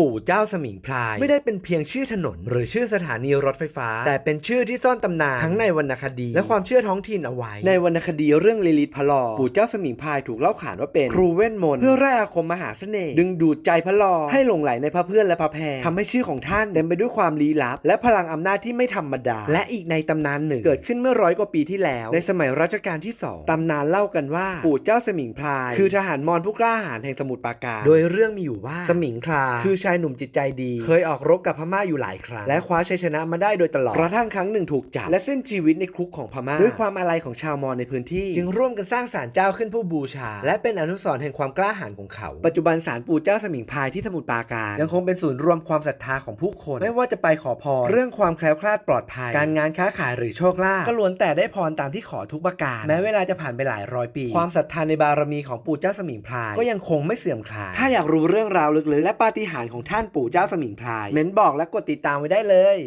ปู่เจ้าสมิงพราย ไม่ได้เป็นเพียงชื่อถนน หรือชื่อสถานีรถไฟฟ้า แต่เป็นชื่อที่ซ่อนตำนานทั้งในวรรณคดี และความเชื่อท้องถิ่นเอาไว้ ในวรรณคดีเรื่องลิลิตพระลอ ปู่เจ้าสมิงพรายถูกเล่าขานว่าเป็นครูเวทมนต์เพื่อไล่อาคมมหาเสน่ห์ดึงดูดใจพระลอ ให้หลงไหลในพระเพื่อนและพระแพรทำให้ชื่อของท่านเต็มไปด้วยความลี้ลับ และพลังอำนาจที่ไม่ธรรมดา และอีกในตำนานหนึ่งเกิดขึ้นเมื่อร้อยกว่าปีที่แล้ว ในสมัยรัชกาลที่สองตำนานเล่ากันว่าปู่เจ้าสมิงพราย คือทหารมอญผู้กล้าหาญแห่งสมุทรปราการ โดยเรื่องมีอยู่ว่าสมิงพรายคือชายหนุ่มจิตใจดี เคยออกรบกับพม่าอยู่หลายครั้ง และคว้าชัยชนะมาได้โดยตลอด กระทั่งครั้งหนึ่งถูกจับ และสิ้นชีวิตในคุกของพม่า ด้วยความอาลัยของชาวมอญในพื้นที่ จึงร่วมกันสร้างศาลเจ้าขึ้นผู้บูชา และเป็นอนุสรณ์แห่งความกล้าหาญของเขา ปัจจุบันศาลปู่เจ้าสมิงพรายที่สมุทรปราการ ยังคงเป็นศูนย์รวมความศรัทธาของผู้คน ไม่ว่าจะไปขอพรเรื่องความแคล้วคลาดปลอดภัย การงานค้าขายหรือโชคลาภก็ล้วนแต่ได้พรตามที่ขอทุกประการ แม้เวลาจะผ่านไปหลายร้อยปี ความศรัทธาในบารมีของปู่เจ้าสมิงพรายก็ยังคงไม่เสื่อมคลายถ้าอยากรู้เรื่องราวลึกๆและปาฏิหาริย์ของท่านปู่เจ้าสมิงพราย เม้นบอกและกดติดตามไว้ได้เลย